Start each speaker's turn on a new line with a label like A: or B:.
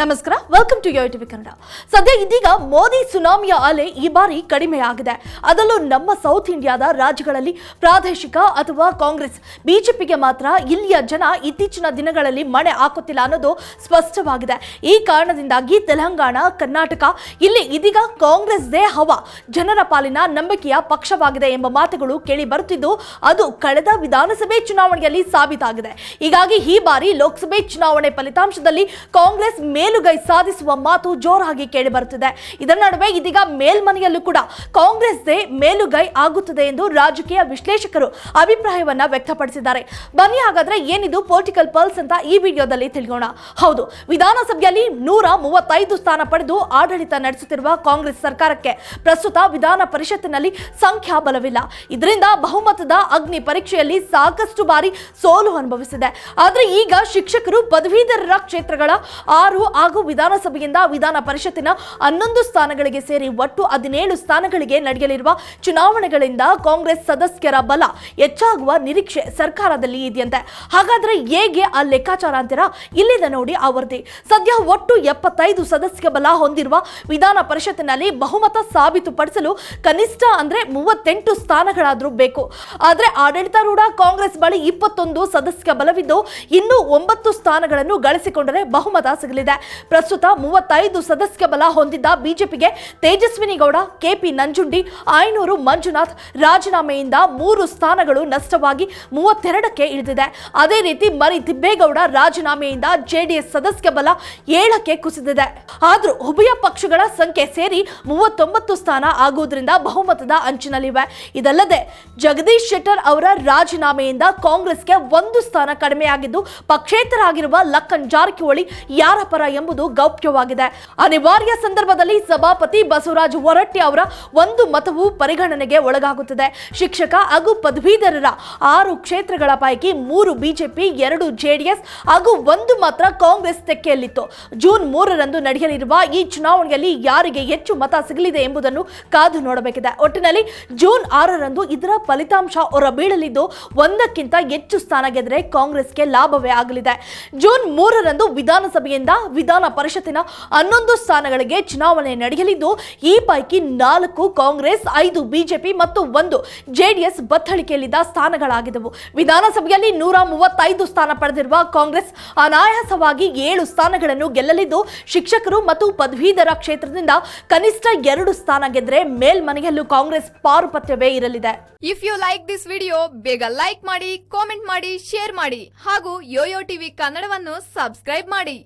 A: ನಮಸ್ಕಾರ welcome to TV Kannada ಸದ್ಯ ಇದೀಗ ಮೋದಿ ಸುನಾಮಿಯ ಅಲೆ ಈ ಬಾರಿ ಕಡಿಮೆಯಾಗಿದೆ. ಅದರಲ್ಲೂ ನಮ್ಮ ಸೌತ್ ಇಂಡಿಯಾದ ರಾಜ್ಯಗಳಲ್ಲಿ ಪ್ರಾದೇಶಿಕ ಅಥವಾ ಕಾಂಗ್ರೆಸ್, ಬಿಜೆಪಿಗೆ ಮಾತ್ರ ಇಲ್ಲಿಯ ಜನ ಇತ್ತೀಚಿನ ದಿನಗಳಲ್ಲಿ ಮಣೆ ಹಾಕುತ್ತಿಲ್ಲ ಅನ್ನೋದು ಸ್ಪಷ್ಟವಾಗಿದೆ. ಈ ಕಾರಣದಿಂದಾಗಿ ತೆಲಂಗಾಣ, ಕರ್ನಾಟಕ, ಇಲ್ಲಿ ಇದೀಗ ಕಾಂಗ್ರೆಸ್ದೇ ಹವಾ. ಜನರ ಪಾಲಿನ ನಂಬಿಕೆಯ ಪಕ್ಷವಾಗಿದೆ ಎಂಬ ಮಾತುಗಳು ಕೇಳಿ ಬರುತ್ತಿದ್ದು, ಅದು ಕಳೆದ ವಿಧಾನಸಭೆ ಚುನಾವಣೆಯಲ್ಲಿ ಸಾಬೀತಾಗಿದೆ. ಹೀಗಾಗಿ ಈ ಬಾರಿ ಲೋಕಸಭೆ ಚುನಾವಣೆ ಫಲಿತಾಂಶದಲ್ಲಿ ಕಾಂಗ್ರೆಸ್ ಮೇಲುಗೈ ಸಾಧಿಸುವ ಮಾತು ಜೋರಾಗಿ ಕೇಳಿ ಬರುತ್ತಿದೆ. ಇದರ ನಡುವೆ ಇದೀಗ ಮೇಲ್ಮನೆಯಲ್ಲೂ ಕೂಡ ಕಾಂಗ್ರೆಸ್ದೇ ಮೇಲುಗೈ ಆಗುತ್ತದೆ ಎಂದು ರಾಜಕೀಯ ವಿಶ್ಲೇಷಕರು ಅಭಿಪ್ರಾಯವನ್ನ ವ್ಯಕ್ತಪಡಿಸಿದ್ದಾರೆ. ಬನ್ನಿ ಹಾಗಾದ್ರೆ ಏನಿದು ಪೊಲಿಟಿಕಲ್ ಪಲ್ಸ್ ಅಂತ ಈ ವಿಡಿಯೋದಲ್ಲಿ ತಿಳಿಯೋಣ. ಹೌದು, ವಿಧಾನಸಭೆಯಲ್ಲಿ ನೂರ ಮೂವತ್ತೈದು ಸ್ಥಾನ ಪಡೆದು ಆಡಳಿತ ನಡೆಸುತ್ತಿರುವ ಕಾಂಗ್ರೆಸ್ ಸರ್ಕಾರಕ್ಕೆ ಪ್ರಸ್ತುತ ವಿಧಾನ ಪರಿಷತ್ತಿನಲ್ಲಿ ಸಂಖ್ಯಾ ಬಲವಿಲ್ಲ ಇದರಿಂದ ಬಹುಮತದ ಅಗ್ನಿ ಪರೀಕ್ಷೆಯಲ್ಲಿ ಸಾಕಷ್ಟು ಬಾರಿ ಸೋಲು ಅನುಭವಿಸಿದೆ. ಆದರೆ ಈಗ ಶಿಕ್ಷಕರು ಪದವೀಧರರ ಕ್ಷೇತ್ರಗಳ ಆರು ಹಾಗೂ ವಿಧಾನಸಭೆಯಿಂದ ವಿಧಾನ ಪರಿಷತ್ತಿನ ಹನ್ನೊಂದು ಸ್ಥಾನಗಳಿಗೆ ಸೇರಿ ಒಟ್ಟು ಹದಿನೇಳು ಸ್ಥಾನಗಳಿಗೆ ನಡೆಯಲಿರುವ ಚುನಾವಣೆಗಳಿಂದ ಕಾಂಗ್ರೆಸ್ ಸದಸ್ಯರ ಬಲ ಹೆಚ್ಚಾಗುವ ನಿರೀಕ್ಷೆ ಸರ್ಕಾರದಲ್ಲಿ ಇದೆಯಂತೆ. ಹಾಗಾದ್ರೆ ಹೇಗೆ ಆ ಲೆಕ್ಕಾಚಾರ ಅಂತೀರಾ ಇಲ್ಲಿದೆ ನೋಡಿ ಆ ವರದಿ ಸದ್ಯ ಒಟ್ಟು ಎಪ್ಪತ್ತೈದು ಸದಸ್ಯ ಬಲ ಹೊಂದಿರುವ ವಿಧಾನ ಪರಿಷತ್ತಿನಲ್ಲಿ ಬಹುಮತ ಸಾಬೀತುಪಡಿಸಲು ಕನಿಷ್ಠ ಅಂದ್ರೆ ಮೂವತ್ತೆಂಟು ಸ್ಥಾನಗಳಾದರೂ ಬೇಕು. ಆದ್ರೆ ಆಡಳಿತಾರೂಢ ಕಾಂಗ್ರೆಸ್ ಬಳಿ ಇಪ್ಪತ್ತೊಂದು ಸದಸ್ಯ ಬಲವಿದ್ದು ಇನ್ನು ಒಂಬತ್ತು ಸ್ಥಾನಗಳನ್ನು ಗಳಿಸಿಕೊಂಡರೆ ಬಹುಮತ ಸಿಗಲಿದೆ. ಪ್ರಸ್ತುತ ಮೂವತ್ತೈದು ಸದಸ್ಯ ಬಲ ಹೊಂದಿದ್ದ ಬಿಜೆಪಿಗೆ ತೇಜಸ್ವಿನಿ ಗೌಡ, ಕೆಪಿ ನಂಜುಂಡಿ ಆಯನೂರು ಮಂಜುನಾಥ್ ರಾಜೀನಾಮೆಯಿಂದ ಮೂರು ಸ್ಥಾನಗಳು ನಷ್ಟವಾಗಿ ಮೂವತ್ತೆರಡಕ್ಕೆ ಇಳಿದಿದೆ. ಅದೇ ರೀತಿ ಮರಿ ತಿಬ್ಬೇಗೌಡ ರಾಜೀನಾಮೆಯಿಂದ ಜೆಡಿಎಸ್ ಸದಸ್ಯ ಬಲ ಏಳಕ್ಕೆ ಕುಸಿದಿದೆ. ಆದರೂ ಉಭಯ ಪಕ್ಷಗಳ ಸಂಖ್ಯೆ ಸೇರಿ ಮೂವತ್ತೊಂಬತ್ತು ಸ್ಥಾನ ಆಗುವುದರಿಂದ ಬಹುಮತದ ಅಂಚಿನಲ್ಲಿವೆ. ಇದಲ್ಲದೆ ಜಗದೀಶ್ ಶೆಟ್ಟರ್ ಅವರ ರಾಜೀನಾಮೆಯಿಂದ ಕಾಂಗ್ರೆಸ್ಗೆ ಒಂದು ಸ್ಥಾನ ಕಡಿಮೆಯಾಗಿದ್ದು, ಪಕ್ಷೇತರಾಗಿರುವ ಲಕ್ಕನ್ ಜಾರಕಿಹೊಳಿ, ಯಾರ ಪರ ಎಂಬುದು ಗೌಪ್ಯವಾಗಿದೆ. ಅನಿವಾರ್ಯ ಸಂದರ್ಭದಲ್ಲಿ ಸಭಾಪತಿ ಬಸವರಾಜ ಹೊರಟ್ಟಿ ಅವರ ಒಂದು ಮತವು ಪರಿಗಣನೆಗೆ ಒಳಗಾಗುತ್ತದೆ. ಶಿಕ್ಷಕ ಹಾಗೂ ಪದವೀಧರರ ಆರು ಕ್ಷೇತ್ರಗಳ ಪೈಕಿ ಮೂರು ಬಿಜೆಪಿ, ಎರಡು ಜೆಡಿಎಸ್ ಹಾಗೂ ಒಂದು ಮಾತ್ರ ಕಾಂಗ್ರೆಸ್ ತೆಕ್ಕೆಯಲ್ಲಿತ್ತು. ಜೂನ್ ಮೂರರಂದು ನಡೆಯಲಿರುವ ಈ ಚುನಾವಣೆಯಲ್ಲಿ ಯಾರಿಗೆ ಹೆಚ್ಚು ಮತ ಸಿಗಲಿದೆ ಎಂಬುದನ್ನು ಕಾದು ನೋಡಬೇಕಿದೆ. ಒಟ್ಟಿನಲ್ಲಿ ಜೂನ್ ಆರರಂದು ಇದರ ಫಲಿತಾಂಶ ಹೊರಬೀಳಲಿದ್ದು, ಒಂದಕ್ಕಿಂತ ಹೆಚ್ಚು ಸ್ಥಾನ ಗೆದ್ರೆ ಕಾಂಗ್ರೆಸ್ಗೆ ಲಾಭವೇ ಆಗಲಿದೆ. ಜೂನ್ ಮೂರರಂದು ವಿಧಾನಸಭೆಯಿಂದ ವಿಧಾನ ಪರಿಷತ್ತಿನ ಹನ್ನೊಂದು ಸ್ಥಾನಗಳಿಗೆ ಚುನಾವಣೆ ನಡೆಯಲಿದ್ದು, ಈ ಪೈಕಿ ನಾಲ್ಕು ಕಾಂಗ್ರೆಸ್, ಐದು ಬಿಜೆಪಿ ಮತ್ತು ಒಂದು ಜೆಡಿಎಸ್ ಬತ್ತಳಿಕೆಯಲ್ಲಿದ್ದ ಸ್ಥಾನಗಳಾಗಿದ್ದವು. ವಿಧಾನಸಭೆಯಲ್ಲಿ ನೂರ ಮೂವತ್ತೈದು ಸ್ಥಾನ ಪಡೆದಿರುವ ಕಾಂಗ್ರೆಸ್ ಅನಾಯಾಸವಾಗಿ ಏಳು ಸ್ಥಾನಗಳನ್ನು ಗೆಲ್ಲಲಿದ್ದು, ಶಿಕ್ಷಕರು ಮತ್ತು ಪದವೀಧರ ಕ್ಷೇತ್ರದಿಂದ ಕನಿಷ್ಠ ಎರಡು ಸ್ಥಾನ ಗೆದ್ರೆ ಮೇಲ್ಮನೆಯಲ್ಲೂ ಕಾಂಗ್ರೆಸ್ ಪಾರುಪತ್ಯವೇ ಇರಲಿದೆ.
B: If you like this video ಬೇಗ ಲೈಕ್ ಮಾಡಿ ಕಾಮೆಂಟ್ ಮಾಡಿ ಶೇರ್ ಮಾಡಿ ಹಾಗೂ ಯೋಯೋ ಟಿವಿ ಕನ್ನಡವನ್ನು ಸಬ್ಸ್ಕ್ರೈಬ್ ಮಾಡಿ.